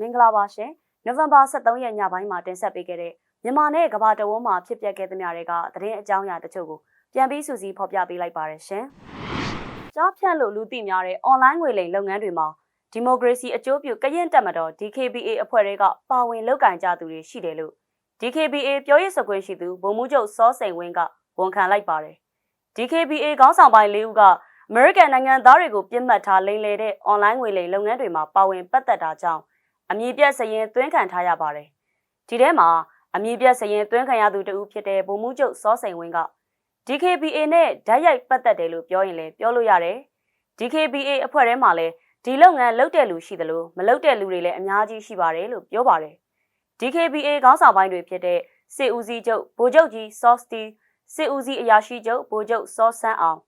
မင်္ဂလာပါရှင်နိုဝင်ဘာ23ရက်ညပိုင်းမှာတင်ဆက်ပေးခဲ့တဲ့မြန်မာနဲ့ကမ္ဘာတဝန်းမှာဖြစ်ပျက်ခဲ့သမျှတွေကသတင်းအကြောင်းအရာတချို့ကိုပြန်ပြီးစုစည်းဖော်ပြပေးလိုက်ပါရရှင်ကြားဖြန့်လို့လူသိများတဲ့ online ငွေလိမ်လုပ်ငန်းတွေမှာဒီမိုကရေစီအကျိုးပြုကရင်တက်မတော် DKBA အဖွဲ့တွေကပါဝင်လုပ်ကင်ကြသူတွေရှိတယ်လို့ DKBA ပြောရေးဆိုခွင့်ရှိသူဗိုလ်မှူးချုပ်စောစိန်ဝင်းကဝန်ခံလိုက်ပါတယ် DKBA ခေါင်းဆောင်ပိုင်း၄ဦးကအမေရိကန်နိုင်ငံသားတွေကိုပြစ်မှတ်ထားလိမ်လည်တဲ့ online ငွေလိမ်လုပ်ငန်းတွေမှာပါဝင်ပတ်သက်တာကြောင့် အမည်ပြတ်စရင်သွင်းခံထားရပါတယ်။ဒီထဲမှာအမည်ပြတ်စရင်သွင်းခံရသူတဦးဖြစ်တဲ့ဗိုလ်မှူးချုပ်စောစိန်ဝင်းက DKBA နဲ့ဓာတ်ရိုက်ပတ်သက်တယ်လို့ပြောရင်လည်းပြောလို့ရတယ်။ DKBA အဖွဲ့ထဲမှာလည်းဒီလုပ်ငန်းလုပ်တဲ့လူရှိသလိုမလုပ်တဲ့လူတွေလည်းအများကြီးရှိပါတယ်လို့ပြောပါတယ်။ DKBA ခေါင်းဆောင်ပိုင်းတွေဖြစ်တဲ့စစ်ဦးစီးချုပ်ဗိုလ်ချုပ်ကြီးစောစတီစစ်ဦးစီးအရာရှိချုပ်ဗိုလ်ချုပ်စောဆန်းအောင်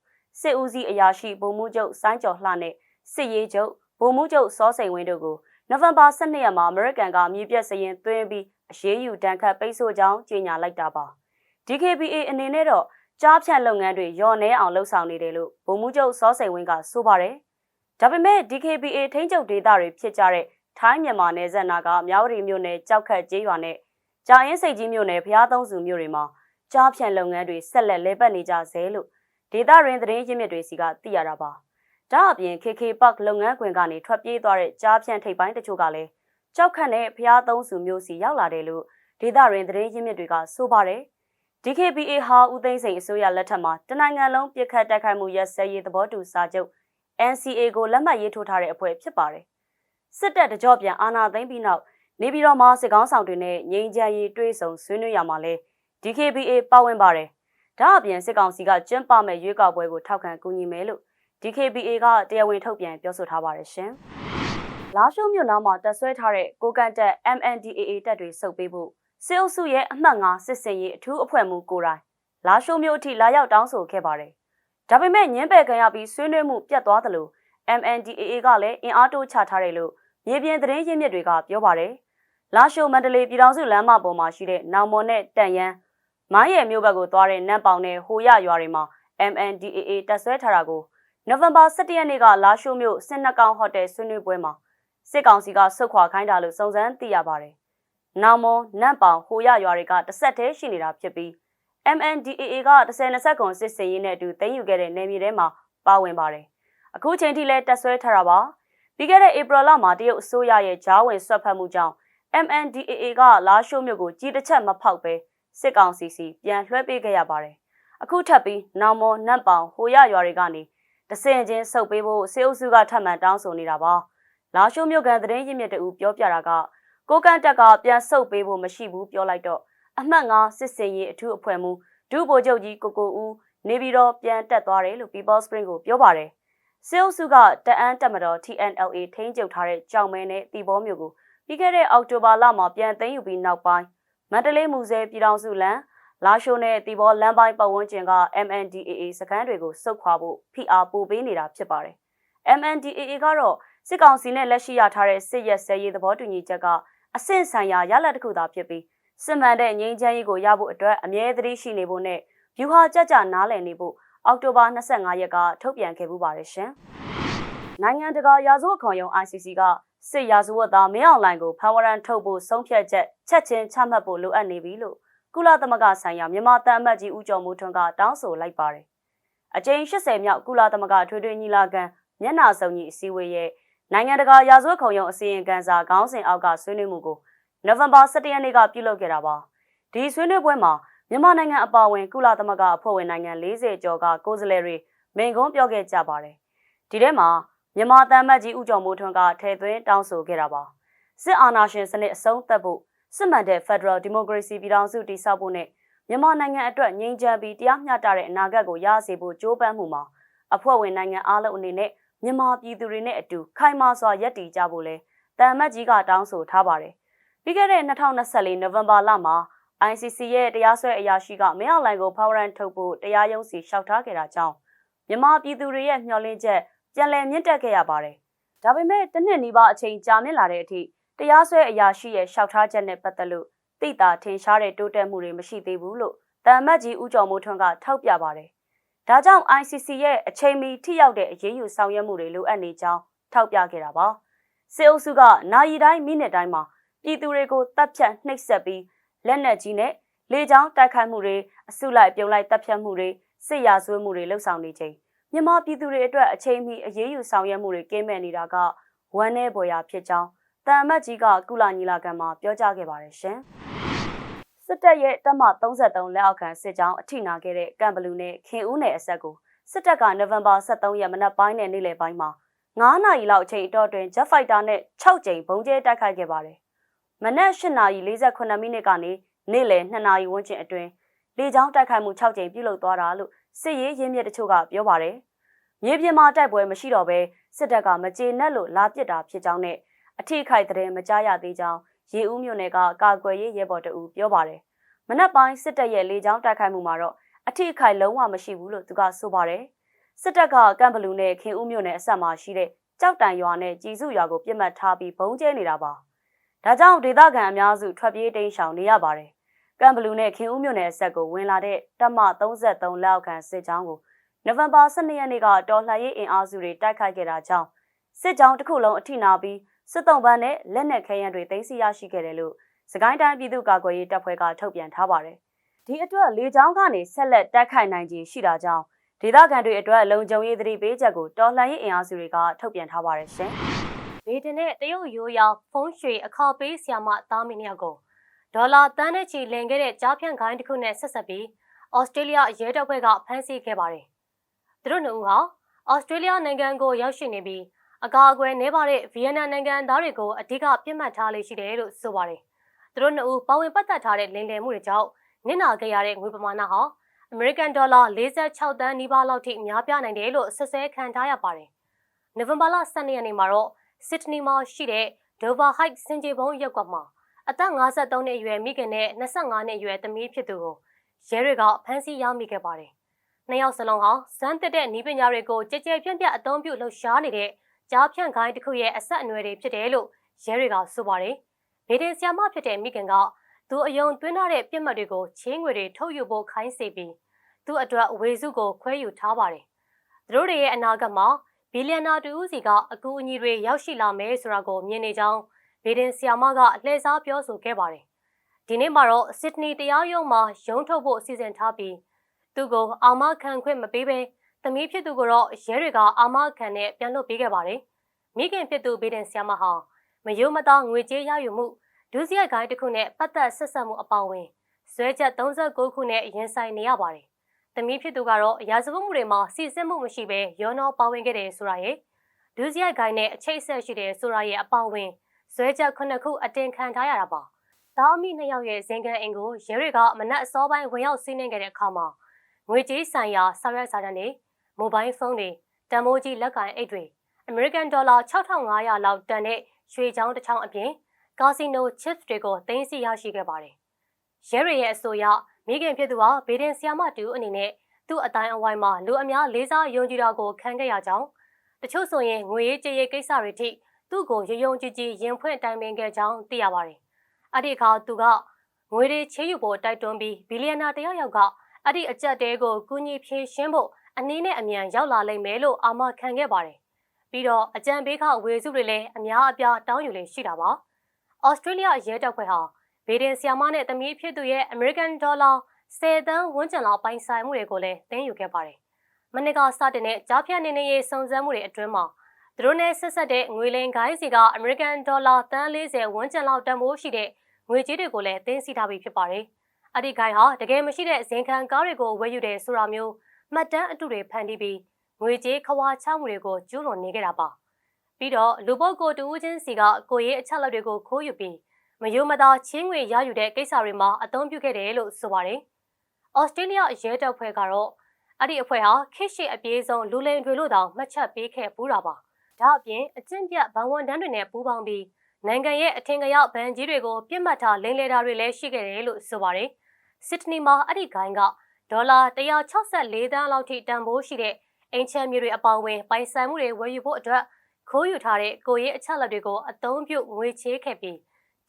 စစ်ဦးစီးအရာရှိဗိုလ်မှူးချုပ်စိုင်းကျော်လှနဲ့စစ်ရေးချုပ်ဗိုလ်မှူးချုပ်စောစိန်ဝင်းတို့ကို နိုဝင်ဘာ12ရက်မှာအမေရိကန်ကမြေပြက်စရင်သွင်းပြီးအရေးယူတန်းခတ်ပိတ်ဆို့ကြောင်းကြေညာလိုက်တာပါ။ DKBA အနေနဲ့တော့ကြားဖြတ်လုပ်ငန်းတွေရော်နေအောင်လှုပ်ဆောင်နေတယ်လို့ဗိုလ်မှူးချုပ်စောစိန်ဝင်းကဆိုပါတယ်။ဒါပေမဲ့ DKBA ထိန်းချုပ်ဒေသတွေဖြစ်ကြတဲ့ထိုင်းမြန်မာနယ်စပ်နာကမြောက်ရီမြို့နယ်ကြောက်ခတ်ကျေးရွာနဲ့ကြာအင်းစိတ်ကြီးမြို့နယ်ဖျားသုံးစုမြို့တွေမှာကြားဖြတ်လုပ်ငန်းတွေဆက်လက်လဲပတ်နေကြဆဲလို့ဒေသရင်းသတင်းရင်းမြစ်တွေစီကသိရတာပါ။ ဒါအပြင် KK Park လုပ်ငန်းခွင်ကနေထွက်ပြေးသွားတဲ့ကြားဖြန့်ထိပ်ပိုင်းတချို့ကလည်းကြောက်ခတ်နဲ့ဖျားသုံးစုမျိုးစီရောက်လာတယ်လို့ဒေသရင်းသတင်းရင်းမြစ်တွေကဆိုပါတယ်။ DKBA ဟာဦးသိန်းစိန်အစိုးရလက်ထက်မှာတနိုင်ငံလုံးပြစ်ခတ်တိုက်ခိုက်မှုရပ်စဲရေးသဘောတူစာချုပ် NCA ကိုလက်မှတ်ရေးထိုးထားတဲ့အဖွဲ့ဖြစ်ပါတယ်။စစ်တပ်တကြော့ပြန်အာဏာသိမ်းပြီးနောက်နေပြည်တော်မှာစစ်ကောင်းဆောင်တွေနဲ့ငြိမ်းချမ်းရေးတွဲဆုံဆွေးနွေးရမှာလဲ DKBA ပါဝင်ပါတယ်။ဒါအပြင်စစ်ကောင်စီကကျင်းပမဲ့ရွေးကောက်ပွဲကိုထောက်ခံကူညီမယ်လို့ DKBA ကတရားဝင်ထုတ်ပြန်ပြောဆိုထားပါတယ်ရှင်။လာရှိုးမြို့နားမှာတပ်ဆွဲထားတဲ့ကိုကန်တက် MNDAA တပ်တွေစုပ်ပေးဖို့စစ်အုပ်စုရဲ့အမှတ်9စစ်စင်ရေးအထူးအဖွဲ့မှူးကိုတိုင်လာရှိုးမြို့အထိလာရောက်တောင်းဆိုခဲ့ပါတယ်။ဒါပေမဲ့ညင်းပယ်ခံရပြီးဆွေးနွေးမှုပြတ်သွားသလို MNDAA ကလည်းအင်အားတိုးချထားတယ်လို့မြေပြင်သတင်းရင်းမြစ်တွေကပြောပါတယ်။လာရှိုးမန္တလေးပြည်တော်စုလမ်းမပေါ်မှာရှိတဲ့နောင်မွန်နဲ့တန်ရန်မိုင်းရယ်မြို့ဘက်ကိုသွားတဲ့နန့်ပေါင်နဲ့ဟိုရရွာတွေမှာ MNDAA တပ်ဆွဲထားတာကို နိုဝင်ဘာ17ရက်နေ့ကလာရှိုးမြို့စင်နှကောင်ဟိုတယ်ဆွေးနွေးပွဲမှာစစ်ကောင်စီကဆုတ်ခွာခိုင်းတာလို့စုံစမ်းသိရပါတယ်။နောင်မွန်နန့်ပေါင်ဟိုရရွာတွေကတစ်ဆက်တည်းရှိနေတာဖြစ်ပြီး MNDAA က10-20ကွန်စစ်စင်ရေးနဲ့အတူတင်ယူခဲ့တဲ့နေမြေထဲမှာပါဝင်ပါတယ်။အခုချိန်ထိလည်းတပ်ဆွဲထားတာပါ။ပြီးခဲ့တဲ့ဧပြီလမှာတရုတ်အစိုးရရဲ့ဂျားဝင်ဆွတ်ဖက်မှုကြောင့် MNDAA ကလာရှိုးမြို့ကိုကြီးတစ်ချက်မဖောက်ပဲစစ်ကောင်စီစီပြန်လွှဲပေးခဲ့ရပါတယ်။အခုထပ်ပြီးနောင်မောနန့်ပေါင်ဟိုရရွာတွေကနေ တဆင်ချင်းဆုတ်ပေးဖို့စေအုပ်စုကထပ်မံတောင်းဆိုနေတာပါ။လာရှိုးမြို့ကန်သတင်းရင်းမြစ်တူပြောပြတာကကိုကန့်တက်ကပြန်ဆုတ်ပေးဖို့မရှိဘူးပြောလိုက်တော့အမှတ်၅စစ်စင်ရေးအထူးအဖွဲ့မှူးဒုဗိုလ်ချုပ်ကြီးကိုကိုဦးနေပြီးတော့ပြန်တက်သွားတယ်လို့ People Spring ကိုပြောပါတယ်။စေအုပ်စုကတအန်းတက်မတော် TNLA ထိန်းချုပ်ထားတဲ့ကြောင်မဲနဲ့တီဘောမျိုးကိုပြီးခဲ့တဲ့အောက်တိုဘာလမှာပြန်သိမ်းယူပြီးနောက်ပိုင်းမန္တလေးမူဆယ်ပြည်တော်စုလမ်း လာရှိုးနဲ့တီဘောလမ်းပိုင်းပတ်ဝန်းကျင်က MNDAA စခန်းတွေကိုစုတ်ခွာဖို့ဖိအားပိုပေးနေတာဖြစ်ပါတယ်။ MNDAA ကတော့စစ်ကောင်စီနဲ့လက်ရှိရထားတဲ့စစ်ရက်စဲရေးသဘောတူညီချက်ကအဆင့်ဆိုင်ရာရလဒ်တစ်ခုသာဖြစ်ပြီးစစ်မှန်တဲ့ငြိမ်းချမ်းရေးကိုရဖို့အတွက်အမြဲတမ်းရှိနေဖို့နဲ့ယူဟာကြကြနားလည်နေဖို့အောက်တိုဘာ25ရက်ကထုတ်ပြန်ခဲ့ပူပါတယ်ရှင်။နိုင်ငံတကာရာဇဝတ်ခုံရုံး ICC ကစစ်ရာဇဝတ်သားမင်းအောင်လှိုင်ကိုဖမ်းဝရမ်းထုတ်ဖို့ဆုံးဖြတ်ချက်ချက်ချင်းချမှတ်ဖို့လိုအပ်နေပြီလို့ ကုလသမဂ္ဂဆိုင်ရာမြန်မာတန်အမတ်ကြီးဦးကျော်မိုးထွန်းကတောင်းဆိုလိုက်ပါတယ်။အကြိမ်80မြောက်ကုလသမဂ္ဂထွေထွေညီလာခံမျက်နှာစုံကြီးအစည်းအဝေးရဲ့နိုင်ငံတကာရာဇဝတ်ခုံရုံးအစီရင်ခံစာခေါင်းစဉ်အောက်ကဆွေးနွေးမှုကိုနိုဝင်ဘာ17ရက်နေ့ကပြုလုပ်ခဲ့တာပါ။ဒီဆွေးနွေးပွဲမှာမြန်မာနိုင်ငံအပါအဝင်ကုလသမဂ္ဂအဖွဲ့ဝင်နိုင်ငံ40ကျော်ကကိုယ်စားလှယ်တွေမိန့်ခွန်းပြောခဲ့ကြပါတယ်။ဒီထဲမှာမြန်မာတန်မတ်ကြီးဦးကျော်မိုးထွန်းကထည့်သွင်းတောင်းဆိုခဲ့တာပါ။စစ်အာဏာရှင်စနစ်အဆုံးသတ်ဖို့ စစ်မှန်တဲ့ Federal Democracy ပြည်ထောင်စုတည်ဆောက်ဖို့နဲ့မြန်မာနိုင်ငံအတွက်ငြိမ်းချမ်းပြီးတရားမျှတတဲ့အနာဂတ်ကိုရစေဖို့ကြိုးပမ်းမှုမှာအဖွဲ့ဝင်နိုင်ငံအားလုံးအနေနဲ့မြန်မာပြည်သူတွေနဲ့အတူခိုင်မာစွာရပ်တည်ကြဖို့လဲတန်မတ်ကြီးကတောင်းဆိုထားပါတယ်။ပြီးခဲ့တဲ့2024နိုဝင်ဘာလမှာ ICC ရဲ့တရားစွဲအရာရှိကမင်းအောင်လှိုင်ကိုဖောက်ရန်ထုတ်ဖို့တရားရုံးစီလျှောက်ထားခဲ့တာကြောင့်မြန်မာပြည်သူတွေရဲ့မျှော်လင့်ချက်ပြန်လည်မြင့်တက်ခဲ့ရပါတယ်။ဒါပေမဲ့တစ်နှစ်နီးပါးအချိန်ကြာမြင့်လာတဲ့အထိ တရားစွဲအရာရှိရဲ့လျှောက်ထားချက်နဲ့ပတ်သက်လို့သိတာထင်ရှားတဲ့တိုးတက်မှုတွေမရှိသေးဘူးလို့တမ်မတ်ကြီးဦးကျော်မိုးထွန်းကထောက်ပြပါတယ်။ဒါကြောင့် ICC ရဲ့အချိန်မီထိရောက်တဲ့အရေးယူဆောင်ရွက်မှုတွေလိုအပ်နေကြောင်းထောက်ပြခဲ့တာပါ။စစ်အုပ်စုကနာရီတိုင်းမိနစ်တိုင်းမှာပြည်သူတွေကိုတပ်ဖြတ်နှိပ်စက်ပြီးလက်နက်ကြီးနဲ့လေကြောင်းတိုက်ခိုက်မှုတွေအစုလိုက်ပြုံလိုက်တပ်ဖြတ်မှုတွေစစ်ရာဇဝတ်မှုတွေလှုပ်ဆောင်နေချိန်မြန်မာပြည်သူတွေအတွက်အချိန်မီအရေးယူဆောင်ရွက်မှုတွေကင်းမဲ့နေတာကဝမ်းနည်းပေါ်ရာဖြစ်ကြောင်း တန်အမတ်ကြီးကကုလညီလာခံမှာပြောကြားခဲ့ပါတယ်ရှင်။စစ်တပ်ရဲ့တပ်မ33လက်အောက်ခံစစ်ကြောင်းအထိနာခဲ့တဲ့ကံဘလူနဲ့ခင်ဦးနယ်အဆက်ကိုစစ်တပ်ကနိုဝင်ဘာ23ရက်မနက်ပိုင်းနဲ့နေ့လယ်ပိုင်းမှာ9နာရီလောက်အချိန်အတော်တွင် Jet Fighter နဲ့6ကြိမ်ဘုံကျဲတိုက်ခိုက်ခဲ့ပါတယ်။မနက်8နာရီ48မိနစ်ကနေနေ့လယ်2နာရီဝန်းကျင်အတွင်းလေကြောင်းတိုက်ခိုက်မှု6ကြိမ်ပြုလုပ်သွားတာလို့စစ်ရေးရင်းမြစ်တချို့ကပြောပါတယ်။မြေပြင်မှာတိုက်ပွဲမရှိတော့ဘဲစစ်တပ်ကမကြေနပ်လို့လာပစ်တာဖြစ်ကြောင်းနဲ့ အထိခိုက်တဲ့မကြားရသေးကြောင်းရေဦးမြို့နယ်ကကာကွယ်ရေးရဲဘော်တအူပြောပါတယ်။မနက်ပိုင်းစစ်တပ်ရဲ့လေကြောင်းတိုက်ခိုက်မှုမှာတော့အထိခိုက်လုံးဝမရှိဘူးလို့သူကဆိုပါတယ်။စစ်တပ်ကကမ်ဘလူနဲ့ခင်ဦးမြို့နယ်အဆက်မှာရှိတဲ့ကြောက်တန်ရွာနဲ့ကြည်စုရွာကိုပြစ်မှတ်ထားပြီးဘုံကျဲနေတာပါ။ဒါကြောင့်ဒေသခံအများစုထွက်ပြေးတိမ်းရှောင်နေရပါတယ်။ကမ်ဘလူနဲ့ခင်ဦးမြို့နယ်အဆက်ကိုဝင်လာတဲ့တပ်မ33လက်အောက်ခံစစ်ကြောင်းကိုနိုဝင်ဘာ12ရက်နေ့ကတော်လှန်ရေးအင်အားစုတွေတိုက်ခိုက်ခဲ့တာကြောင့်စစ်ကြောင်းတစ်ခုလုံးအထိနာပြီး စစ်တုံးပန်းနဲ့လက်နက်ခဲယမ်းတွေသိမ်းဆည်းရရှိခဲ့တယ်လို့စကိုင်းတိုင်းပြည်သူ့ကာကွယ်ရေးတပ်ဖွဲ့ကထုတ်ပြန်ထားပါတယ်။ဒီအတွက်လေကြောင်းကနေဆက်လက်တိုက်ခိုက်နိုင်ခြင်းရှိတာကြောင့်ဒေသခံတွေအတွက်လုံခြုံရေးသတိပေးချက်ကိုတော်လှန်ရေးအင်အားစုတွေကထုတ်ပြန်ထားပါတယ်ရှင်။ဗေဒင်နဲ့တရုတ်ရိုးရောင်ဖုံးရွှေအခါပေးဆီယာမသားမင်းယောက်ကိုဒေါ်လာတန်းနဲ့ချီလင်ခဲ့တဲ့ကြားဖြန့်ခိုင်းတစ်ခုနဲ့ဆက်ဆက်ပြီးဩစတြေးလျရဲတပ်ဖွဲ့ကဖမ်းဆီးခဲ့ပါတယ်။သူတို့နှစ်ဦးဟာဩစတြေးလျနိုင်ငံကိုရောက်ရှိနေပြီး အကာအကွယ်နှဲပါတဲ့ဗီယက်နမ်နိုင်ငံသားတွေကိုအဓိကပြစ်မှတ်ထားလေးရှိတယ်လို့ဆိုပါတယ်။သူတို့နှစ်ဦးပါဝင်ပတ်သက်ထားတဲ့လင်လည်မှုတွေကြောင့်နစ်နာခဲ့ရတဲ့ငွေပမာဏဟာအမေရိကန်ဒေါ်လာ46တန်းနီးပါးလောက်ထိများပြားနိုင်တယ်လို့ဆွဆွဲခံထားရပါတယ်။နိုဝင်ဘာလ12ရက်နေ့မှာတော့စစ်ဒနီမှာရှိတဲ့ Dover Heights စင်ကြေဘုံရပ်ကွက်မှာအသက်53နှစ်အရွယ်မိခင်နဲ့25နှစ်အရွယ်သမီးဖြစ်သူကိုရဲတွေကဖမ်းဆီးရမိခဲ့ပါတယ်။နှစ်ယောက်စလုံးဟာဇန်းတက်တဲ့နီးပညာတွေကိုကြကြပြန့်ပြန့်အသုံးပြုလှုပ်ရှားနေတဲ့ ကြားဖြန့်ခိုင်းတစ်ခုရဲ့အဆက်အနွယ်တွေဖြစ်တယ်လို့ရဲတွေကဆိုပါတယ်။ဗေဒင်ဆီယာမဖြစ်တဲ့မိခင်ကသူအယုံသွင်းထားတဲ့ပြစ်မှတ်တွေကိုချင်းငွေတွေထုတ်ယူဖို့ခိုင်းစေပြီးသူ့အတွက်အဝေစုကိုခွဲယူထားပါတယ်။သူတို့တွေရဲ့အနာဂတ်မှာဘီလီယံနာတူဦးစီကအကူအညီတွေရောက်ရှိလာမယ်ဆိုတာကိုမြင်နေကြောင်းဗေဒင်ဆီယာမကလှည့်စားပြောဆိုခဲ့ပါတယ်။ဒီနေ့မှာတော့စစ်ဒနီတရားရုံးမှာရုံးထုတ်ဖို့အစီအစဉ်ထားပြီးသူကိုအာမခံခွင့်မပေးဘဲ သမီးဖြစ်သူကိုတော့ရဲတွေကအာမခံနဲ့ပြန်လွှတ်ပေးခဲ့ပါတယ်။မိခင်ဖြစ်သူဗေဒင်ဆီယာမဟာမယိုးမသားငွေကြေးရယူမှုဒုစရိုက်ကိုင်းတစ်ခုနဲ့ပတ်သက်ဆက်ဆက်မှုအပေါင်းဝင်ဆွဲချက်39ခုနဲ့ရင်ဆိုင်နေရပါတယ်။သမီးဖြစ်သူကတော့ရာဇဝတ်မှုတွေမှာစီစစ်မှုမရှိဘဲရောနှောပါဝင်ခဲ့တယ်ဆိုတာရဲ့ဒုစရိုက်ကိုင်းနဲ့အချိတ်ဆက်ရှိတယ်ဆိုတာရဲ့အပေါင်းဝင်ဆွဲချက်ခုနှစ်ခုအတင်ခံထားရတာပါ။သားအမိနှစ်ယောက်ရဲ့ဇင်ကန်အိမ်ကိုရဲတွေကမနက်အစောပိုင်းဝင်ရောက်စီးနှင်းခဲ့တဲ့အခါမှာငွေကြေးဆိုင်ရာဆောင်ရွက်စာတမ်းတွေ မိုဘိုင်းဖုန်းတွေတန်မိုးကြီးလက်ကိုင်အိတ်တွေအမေရိကန်ဒေါ်လာ6500လောက်တန်တဲ့ရွှေချောင်းတစ်ချောင်းအပြင်ကာစီနို chips တွေကိုသိမ်းဆည်းရရှိခဲ့ပါတယ်။ရဲတွေရဲ့အဆိုအရမိခင်ဖြစ်သူဟာဗေဒင်ဆီယာမတူအနေနဲ့သူ့အတိုင်းအဝိုင်းမှာလူအများလေးစားယုံကြည်တာကိုခံခဲ့ရကြောင်းတချို့ဆိုရင်ငွေရေးကြေးရေးကိစ္စတွေထိသူ့ကိုရယုံကြည်ကြည်ရင်ဖွင့်တိုင်ပင်ခဲ့ကြောင်းသိရပါတယ်။အဲ့ဒီအခါသူကငွေတွေချေးယူဖို့တိုက်တွန်းပြီးဘီလီယံနာတယောက်ယောက်ကအဲ့ဒီအကြက်တဲကိုကူညီဖြည့်ရှင်းဖို့ အနည်းနဲ့အမြန်ရောက်လာလိမ့်မယ်လို့အာမခံခဲ့ပါတယ်။ပြီးတော့အကြံပေးခဝေစုတွေလည်းအများအပြားတောင်းယူလေရှိတာပါ။ဩစတြေးလျရဲတပ်ဖွဲ့ဟာဗေဒင်ဆီယာမနဲ့တမီးဖြစ်သူရဲ့ American Dollar 10တန်းဝန်းကျင်လောက်ပိုင်ဆိုင်မှုတွေကိုလည်းသိမ်းယူခဲ့ပါတယ်။မနစ်ကစတင်တဲ့ကြားဖြတ်နေနေရေးစုံစမ်းမှုတွေအတွင်းမှာသူတို့နဲ့ဆက်ဆက်တဲ့ငွေလိန်ဂိုင်းစီက American Dollar တန်း40ဝန်းကျင်လောက်တန်ဖိုးရှိတဲ့ငွေကြေးတွေကိုလည်းသိမ်းဆည်းထားပြီးဖြစ်ပါတယ်။အဲ့ဒီဂိုင်းဟာတကယ်မရှိတဲ့ဇင်ခံကားတွေကိုဝယ်ယူတယ်ဆိုတာမျိုး မှတ်တမ်းအတုတွေဖန်တီးပြီးငွေကြေးခွာချမှုတွေကိုကျူးလွန်နေကြတာပါ။ပြီးတော့လူပုဂ္ဂိုလ်တူဦးချင်းစီကကိုရေးအချက်လက်တွေကိုခိုးယူပြီးမယိုမသားချင်းငွေရယူတဲ့ကိစ္စတွေမှာအသုံးပြုခဲ့တယ်လို့ဆိုပါတယ်။ဩစတြေးလျရဲတပ်ဖွဲ့ကတော့အဲ့ဒီအဖွဲ့ဟာခေတ်ရှိအပြေးဆုံးလူလိန်တွေလို့တောင်မှတ်ချက်ပေးခဲ့ပူးတာပါ။ဒါအပြင်အကျင့်ပြတ်ဘဏ်ဝန်တန်းတွေနဲ့ပူးပေါင်းပြီးနိုင်ငံရဲ့အထင်ကရောက်ဗန်ကြီးတွေကိုပြစ်မှတ်ထားလိမ်လည်တာတွေလည်းရှိခဲ့တယ်လို့ဆိုပါတယ်။စစ်ဒနီမှာအဲ့ဒီဂိုင်းက ဒေါ်လာ164သန်းလောက်ထိတန်ဖိုးရှိတဲ့အင်ချမ်းမျိုးတွေအပေါင်းဝင်ပိုင်ဆိုင်မှုတွေဝယ်ယူဖို့အတွက်ခိုးယူထားတဲ့ကိုရေးအချက်လက်တွေကိုအသုံးပြုငွေချေးခဲ့ပြီး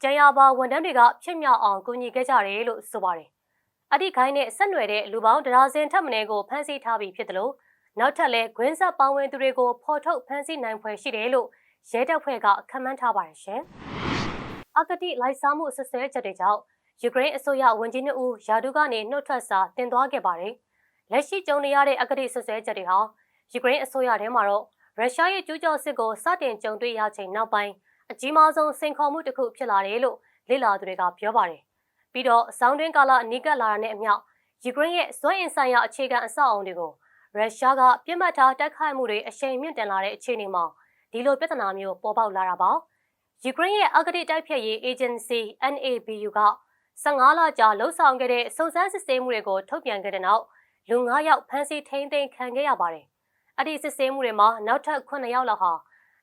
ကျန်ရပါဝန်ထမ်းတွေကဖြစ်မြောက်အောင်ကူညီခဲ့ကြတယ်လို့ဆိုပါတယ်။အဒီခိုင်းနဲ့ဆက်နွယ်တဲ့လူပေါင်းဒရာစင်ထက်မင်းကိုဖမ်းဆီးထားပြီးဖြစ်တယ်လို့နောက်ထပ်လဲဂွင်းဆက်ပေါင်းဝင်သူတွေကိုဖော်ထုတ်ဖမ်းဆီးနိုင်ဖွယ်ရှိတယ်လို့ရဲတပ်ဖွဲ့ကခန့်မှန်းထားပါတယ်ရှင်။အကတိလိုက်စားမှုဆွဆွဲချက်တွေကြောင့် ယူကရိန်းအစိုးရဝန်ကြီးနှစ်ဦးယာဒုကနေနှုတ်ထွက်စာတင်သွားခဲ့ပါတယ်။လက်ရှိကြုံနေရတဲ့အကတိဆွဆွဲချက်တွေဟာယူကရိန်းအစိုးရထဲမှာတော့ရုရှားရဲ့ကျူးကျော်စစ်ကိုစတင်ကြုံတွေ့ရချိန်နောက်ပိုင်းအကြီးမားဆုံးစိန်ခေါ်မှုတစ်ခုဖြစ်လာတယ်လို့လေ့လာသူတွေကပြောပါတယ်။ပြီးတော့စောင်းတွင်းကာလအနီးကပ်လာတာနဲ့အမျှယူကရိန်းရဲ့စွမ်းအင်ဆိုင်ရာအခြေခံအဆောက်အုံတွေကိုရုရှားကပြစ်မှတ်ထားတိုက်ခိုက်မှုတွေအရှိန်မြင့်တင်လာတဲ့အခြေအနေမှာဒီလိုပြဿနာမျိုးပေါ်ပေါက်လာတာပါ။ယူကရိန်းရဲ့အဂတိတိုက်ဖျက်ရေး agency NABU က 15လကြာလှုပ်ဆောင်ခဲ့တဲ့စုံစမ်းစစ်ဆေးမှုတွေကိုထုတ်ပြန်ခဲ့တဲ့နောက်လူ9ယောက်ဖမ်းဆီးထိန်းသိမ်းခံခဲ့ရပါတယ်။အဲ့ဒီစစ်ဆေးမှုတွေမှာနောက်ထပ်9ယောက်လောက်ဟာ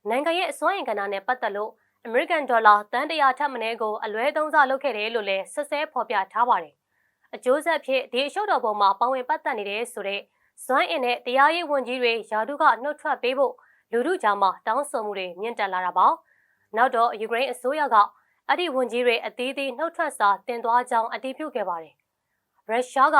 နိုင်ငံရဲ့အစွမ်းအင်ကဏ္ဍနဲ့ပတ်သက်လို့အမေရိကန်ဒေါ်လာတန်တရာထပ်မင်းကိုအလွဲသုံးစားလုပ်ခဲ့တယ်လို့လည်းဆက်ဆဲဖော်ပြထားပါတယ်။အကျိုးဆက်ဖြစ်ဒီအရှုပ်တော်ပုံမှာပါဝင်ပတ်သက်နေတဲ့ဆိုတဲ့ဇွမ်းအင်နဲ့တရားရေးဝန်ကြီးတွေယာဒုကနှုတ်ထွက်ပေးဖို့လူထုကြားမှာတောင်းဆိုမှုတွေမြင့်တက်လာတာပါ။နောက်တော့ယူကရိန်းအစိုးရက အဲ့ဒီဝန်ကြီးတွေအသီးသီးနှုတ်ထွက်စာတင်သွားကြောင်းအတည်ပြုခဲ့ပါတယ်။ရုရှားက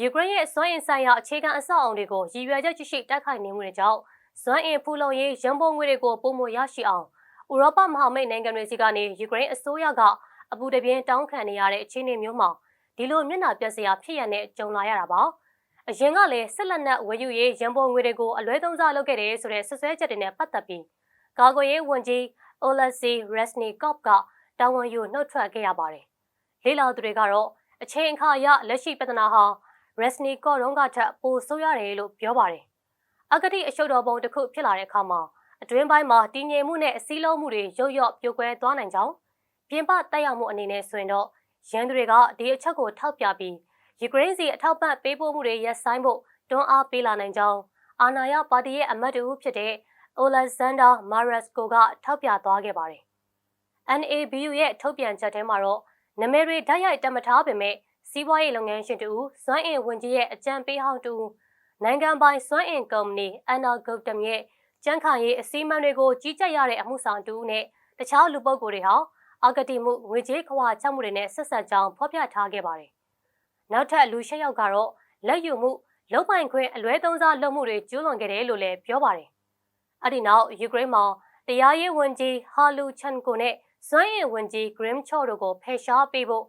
ယူကရိန်းရဲ့စွမ်းအင်ဆိုင်ရာအခြေခံအဆောက်အုံတွေကိုရည်ရွယ်ချက်ရှိရှိတိုက်ခိုက်နေမှုတွေကြောင့်စွမ်းအင်ဖူလုံရေးရန်ပုံငွေတွေကိုပုံမရရှိအောင်ဥရောပမဟာမိတ်နိုင်ငံတွေစီကနေယူကရိန်းအစိုးရကအပူတပြင်းတောင်းခံနေရတဲ့အခြေအနေမျိုးမှာဒီလိုမျက်နှာပြက်စရာဖြစ်ရတဲ့ကြုံလာရတာပါ။အရင်ကလည်းဆက်လက်နက်ဝယ်ယူရေးရန်ပုံငွေတွေကိုအလွဲသုံးစားလုပ်ခဲ့တယ်ဆိုတဲ့ဆွဆွဲချက်တွေနဲ့ပတ်သက်ပြီးကာကွယ်ရေးဝန်ကြီး Oleksiy Reznikov က တာဝန်ယူနှုတ်ထွက်ခဲ့ရပါတယ်။လေးလာသူတွေကတော့အချိန်အခါအရလက်ရှိပြဿနာဟာ Reznikov ရုံးကထက်ပိုဆိုးရတယ်လို့ပြောပါတယ်။အဂတိအရှုပ်တော်ပုံတစ်ခုဖြစ်လာတဲ့အခါမှာအတွင်းပိုင်းမှာတည်ငြိမ်မှုနဲ့အစည်းလုံးမှုတွေရုတ်ရော့ပြိုကွဲသွားနိုင်ကြောင်းပြင်ပတက်ရောက်မှုအနေနဲ့ဆိုရင်တော့ရန်သူတွေကဒီအချက်ကိုထောက်ပြပြီးယူကရိန်းစီအထောက်ပံ့ပေးပို့မှုတွေရပ်ဆိုင်းဖို့တွန်းအားပေးလာနိုင်ကြောင်းအာဏာရပါတီရဲ့အမတ်တူဖြစ်တဲ့ Alexander Marasko ကထောက်ပြသွားခဲ့ပါတယ်။ NABU ရဲ့ထုတ်ပြန်ချက်ထဲမှာတော့နမဲတွေဓာတ်ရိုက်တမထားပေမဲ့စီးပွားရေးလုပ်ငန်းရှင်တူစွမ်းအင်ဝန်ကြီးရဲ့အကြံပေးဟောင်းတူနိုင်ငံပိုင်စွမ်းအင်ကုမ္ပဏီ Energoatom ရဲ့ကြံ့ခိုင်ရေးအစည်းအဝေးတွေကိုကြီးကြပ်ရတဲ့အမှုဆောင်တူနဲ့တခြားလူပုဂ္ဂိုလ်တွေဟာအဂတိမှုငွေကြေးခွာချက်မှုတွေနဲ့ဆက်ဆက်ကြောင်းဖော်ပြထားခဲ့ပါတယ်။နောက်ထပ်လူ၈ယောက်ကတော့လက်ယူမှုလုံပိုင်ခွင့်အလွဲသုံးစားလုပ်မှုတွေကျူးလွန်ခဲ့တယ်လို့လည်းပြောပါတယ်။အဲ့ဒီနောက်ယူကရိန်းမှာတရားရေးဝန်ကြီးဟာလူချန်ကိုနဲ့ စွမ်းရည်ဝန်ကြီးဂရမ်ချော့တို့ကိုဖယ်ရှားပေးဖို့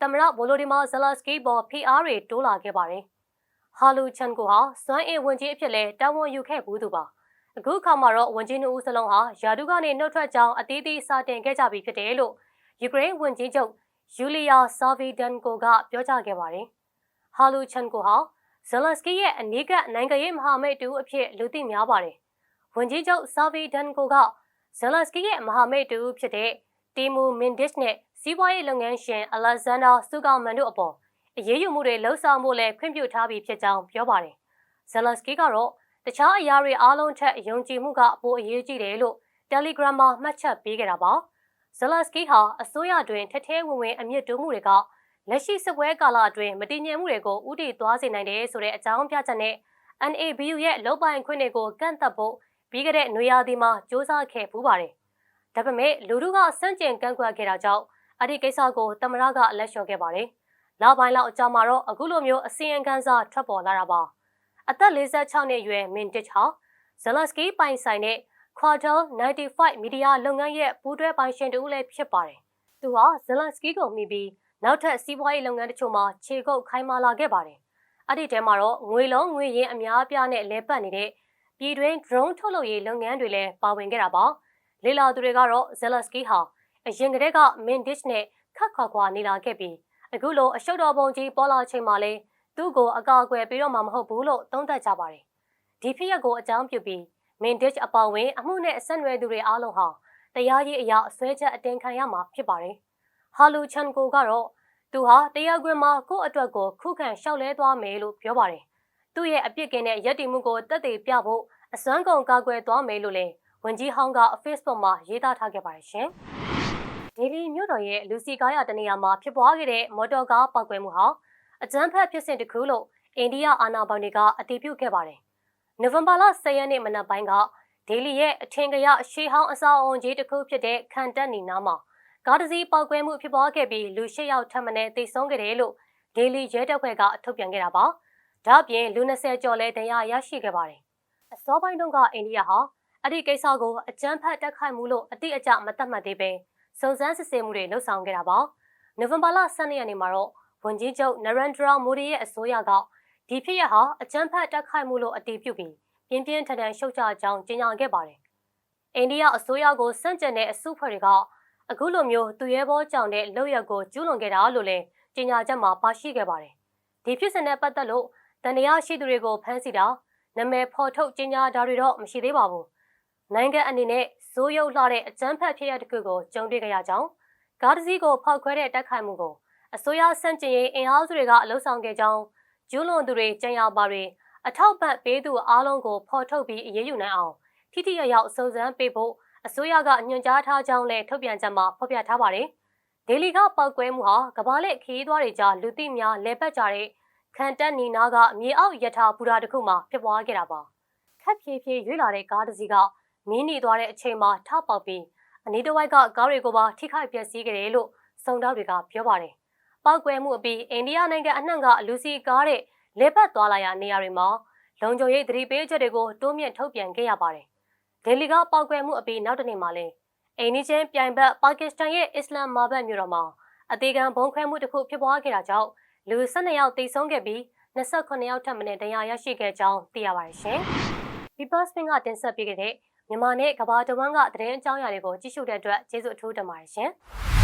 သမရဗိုလိုဒီမာဇလာစကီပေါ်ဖီအားတွေတိုးလာခဲ့ပါတယ်။ဟာလူချန်ကိုဟာစွမ်းရည်ဝန်ကြီးအဖြစ်လဲတာဝန်ယူခဲ့ဘူးသူပါ။အခုအခါမှာတော့ဝန်ကြီးနှုတ်ဦးစလုံးဟာယာဒုကနေနှုတ်ထွက်ကြောင်းအသီးသီးစာတင်ခဲ့ကြပြီဖြစ်တယ်လို့ယူကရိန်းဝန်ကြီးချုပ်ယူလီယာဆာဗီဒန်ကိုကပြောကြားခဲ့ပါတယ်။ဟာလူချန်ကိုဟာဇလန်စကီရဲ့အနီးကနိုင်ငံရေးမဟာမိတ်တူအဖြစ်လူသိများပါတယ်။ဝန်ကြီးချုပ်ဆာဗီဒန်ကိုကဇလန်စကီရဲ့မဟာမိတ်တူဖြစ်တဲ့ တီမူမင်ဒစ်နဲ့စီးပွားရေးလုပ်ငန်းရှင်အလက်ဇန်ဒါဆူကာမန်တို့အပေါ်အရေးယူမှုတွေလှုံ့ဆော်မှုလည်းခွင့်ပြုထားပြီးဖြစ်ကြောင်းပြောပါတယ်။ဇလန်စကီကတော့တခြားအရာတွေအားလုံးထက်ယုံကြည်မှုကပိုအရေးကြီးတယ်လို့ Telegram မှာမှတ်ချက်ပေးခဲ့တာပါ။ Zelensky ဟာအစိုးရတွင်ထထဲဝင်ဝင်အမြင့်တိုးမှုတွေကလက်ရှိစစ်ပွဲကာလအတွင်းမတည်ငြိမ်မှုတွေကိုဥတီသွားစေနိုင်တယ်ဆိုတဲ့အကြောင်းပြချက်နဲ့ NABU ရဲ့လုံပိုင်ခွင့်တွေကိုကန့်သက်ဖို့ပြီးခဲ့တဲ့နွေရာသီမှာစ조사ခဲ့ပူးပါတယ်။ ဒါပေမဲ့လူတို့ကစန့်ကျင်ကန့်ကွက်ခဲ့တာကြောင့်အဲ့ဒီကိစ္စကိုတမရကအလက်လျှော်ခဲ့ပါတယ်။နောက်ပိုင်းလောက်အကြာမှာတော့အခုလိုမျိုးအစီရင်ခံစာထွက်ပေါ်လာတာပါ။အသက်46နှစ်အရွယ်မင်တစ်ဟာဇလန်စကီပိုင်ဆိုင်တဲ့ Quadel 95မီဒီယာလုပ်ငန်းရဲ့ပူးတွဲပိုင်ရှင်တူလည်းဖြစ်ပါတယ်။သူဟာဇလန်စကီကိုမိပြီးနောက်ထပ်စီးပွားရေးလုပ်ငန်းတချို့မှာခြေကုပ်ခိုင်းမာလာခဲ့ပါတယ်။အဲ့ဒီထဲမှာတော့ငွေလုံးငွေရင်းအများအပြားနဲ့လဲပတ်နေတဲ့ပြည်တွင်း drone ထုတ်လုပ်ရေးလုပ်ငန်းတွေလည်းပါဝင်ခဲ့တာပါ။ လေလာသူတွေကတော့ဇလန်စကီဟာအရင်ကတည်းကမင်ဒစ်နဲ့ခတ်ခွာခွာနေလာခဲ့ပြီးအခုလိုအရှုပ်တော်ပုံကြီးပေါ်လာချိန်မှာလဲသူ့ကိုအကာအကွယ်ပေးတော့မှာမဟုတ်ဘူးလို့သုံးသပ်ကြပါတယ်။ဒီဖြစ်ရပ်ကိုအကြောင်းပြုပြီးမင်ဒစ်အပေါဝင်အမှုနဲ့အဆက်နွယ်သူတွေအားလုံးဟာတရားရေးအရာအစွဲချက်အတင်ခံရမှာဖြစ်ပါတယ်။ဟာလူချန်ကိုကတော့သူဟာတရားခွင်မှာကိုယ့်အတွက်ကိုခုခံလျှောက်လဲသွားမယ်လို့ပြောပါတယ်။သူ့ရဲ့အပြစ်ကင်းတဲ့ရည်တည်မှုကိုတက်သေးပြဖို့အစွမ်းကုန်ကာကွယ်သွားမယ်လို့လည်း ဝန်ကြီးဟောင်းက Facebook မှာရေးသားထားခဲ့ပါတယ်ရှင်။ဒေလီမြို့တော်ရဲ့လူစီကားရတနေရာမှာဖြစ်ပွားခဲ့တဲ့မော်တော်ကားပောက်ကွဲမှုဟာအကြမ်းဖက်ဖြစ်စဉ်တစ်ခုလို့အိန္ဒိယအာဏာပိုင်တွေကအတည်ပြုခဲ့ပါတယ်။နိုဝင်ဘာလ10ရက်နေ့မနက်ပိုင်းကဒေလီရဲ့အထင်ကရရှေးဟောင်းအဆောက်အုံကြီးတစ်ခုဖြစ်တဲ့ခန်တက်နီနာမှာကားတစ်စီးပေါက်ကွဲမှုဖြစ်ပွားခဲ့ပြီးလူ၈ယောက်ထပ်မံသေဆုံးခဲ့တယ်လို့ဒေလီရဲတပ်ဖွဲ့ကထုတ်ပြန်ခဲ့တာပါ။ဒါ့အပြင်လူ20ကျော်လည်းဒဏ်ရာရရှိခဲ့ပါတယ်။အစောပိုင်းတုန်းကအိန္ဒိယဟာ အဲ့ဒီကိစ္စကိုအကြမ်းဖက်တက်ခိုက်မှုလို့အတိအကျမသတ်မှတ်သေးပဲစုံစမ်းစစ်ဆေးမှုတွေလှုပ်ဆောင်ခဲ့တာပါနိုဝင်ဘာလ12ရက်နေ့မှာတော့ဝန်ကြီးချုပ်နရန်ဒရာမိုဒီရဲ့အစိုးရကဒီဖြစ်ရဟာအကြမ်းဖက်တက်ခိုက်မှုလို့အတည်ပြုပြီးပြင်းပြင်းထန်ထန်ရှုတ်ချကြောင်းကြေညာခဲ့ပါတယ်အိန္ဒိယအစိုးရကိုစန့်ကျင်တဲ့အစုဖွဲ့တွေကအခုလိုမျိုးသူရဲဘောကြောင့်တဲ့လုပ်ရက်ကိုကျူးလွန်ခဲ့တာလို့လည်းကြေညာချက်မှာပါရှိခဲ့ပါတယ်ဒီဖြစ်စဉ်နဲ့ပတ်သက်လို့တန်တရားရှိသူတွေကိုဖမ်းဆီးတာနာမည်ဖော်ထုတ်ကြေညာတာတွေတော့မရှိသေးပါဘူး နိုင်ငံအနေနဲ့ဇိုးရုပ်လှတဲ့အကြမ်းဖက်ဖြစ်ရတစ်ခုကိုကြုံတွေ့ကြရကြောင်းကားတစ်စီးကိုဖောက်ခွဲတဲ့တိုက်ခိုက်မှုကိုအစိုးရစန့်ကျင်ရေးအင်အားစုတွေကအလုံးဆောင်ခဲ့ကြောင်းကျူးလွန်သူတွေကြံရပါတွေအထောက်ပံ့ပေးသူအားလုံးကိုဖော်ထုတ်ပြီးအရေးယူနိုင်အောင်ထိထိရောက်ရောက်စုံစမ်းပေးဖို့အစိုးရကညွှန်ကြားထားကြောင်းလည်းထုတ်ပြန်ချက်မှာဖော်ပြထားပါတယ်။ဒေလီကပောက်ကွဲမှုဟာကဘာလက်ခီးသွားတွေကြားလူသိများလဲပတ်ကြတဲ့ခံတက်နီနာကမြေအောက်ယထာဘူရာတစ်ခုမှာဖြစ်ပွားခဲ့တာပါ။ခက်ဖြည်းဖြည်းရွေ့လာတဲ့ကားတစ်စီးက မင်းနေသွားတဲ့အချိန်မှာထပေါက်ပြီးအနီးတစ်ဝိုက်ကကားတွေကိုပါထိခိုက်ပျက်စီးခဲ့တယ်လို့စုံတောက်တွေကပြောပါတယ်။ပောက်ကွဲမှုအပြီးအိန္ဒိယနိုင်ငံအနှံ့ကလူစီကားတဲ့လဲပတ်သွားလာရာနေရာတွေမှာလုံခြုံရေးသတိပေးချက်တွေကိုတိုးမြင့်ထုတ်ပြန်ခဲ့ရပါတယ်။ဒေလီကပောက်ကွဲမှုအပြီးနောက်တစ်နေ့မှာလဲအိန္ဒိချင်းပြိုင်ဘက်ပါကစ္စတန်ရဲ့အစ္စလမ်မာဘတ်မြို့တော်မှာအသေးခံဘုံခွဲမှုတစ်ခုဖြစ်ပွားခဲ့တာကြောင့်လူ12ယောက်တိတ်ဆုံးခဲ့ပြီး29ယောက်ထပ်မံဒဏ်ရာရရှိခဲ့ကြောင်းသိရပါတယ်ရှင်။ People Spin ကတင်ဆက်ပေးခဲ့တဲ့ မြန်မာနဲ့ကမ္ဘာတဝန်းကသတင်းအကြောင်းအရာတွေကိုကြည့်ရှုတဲ့အတွက်ကျေးဇူးအထူးတင်ပါတယ်ရှင်။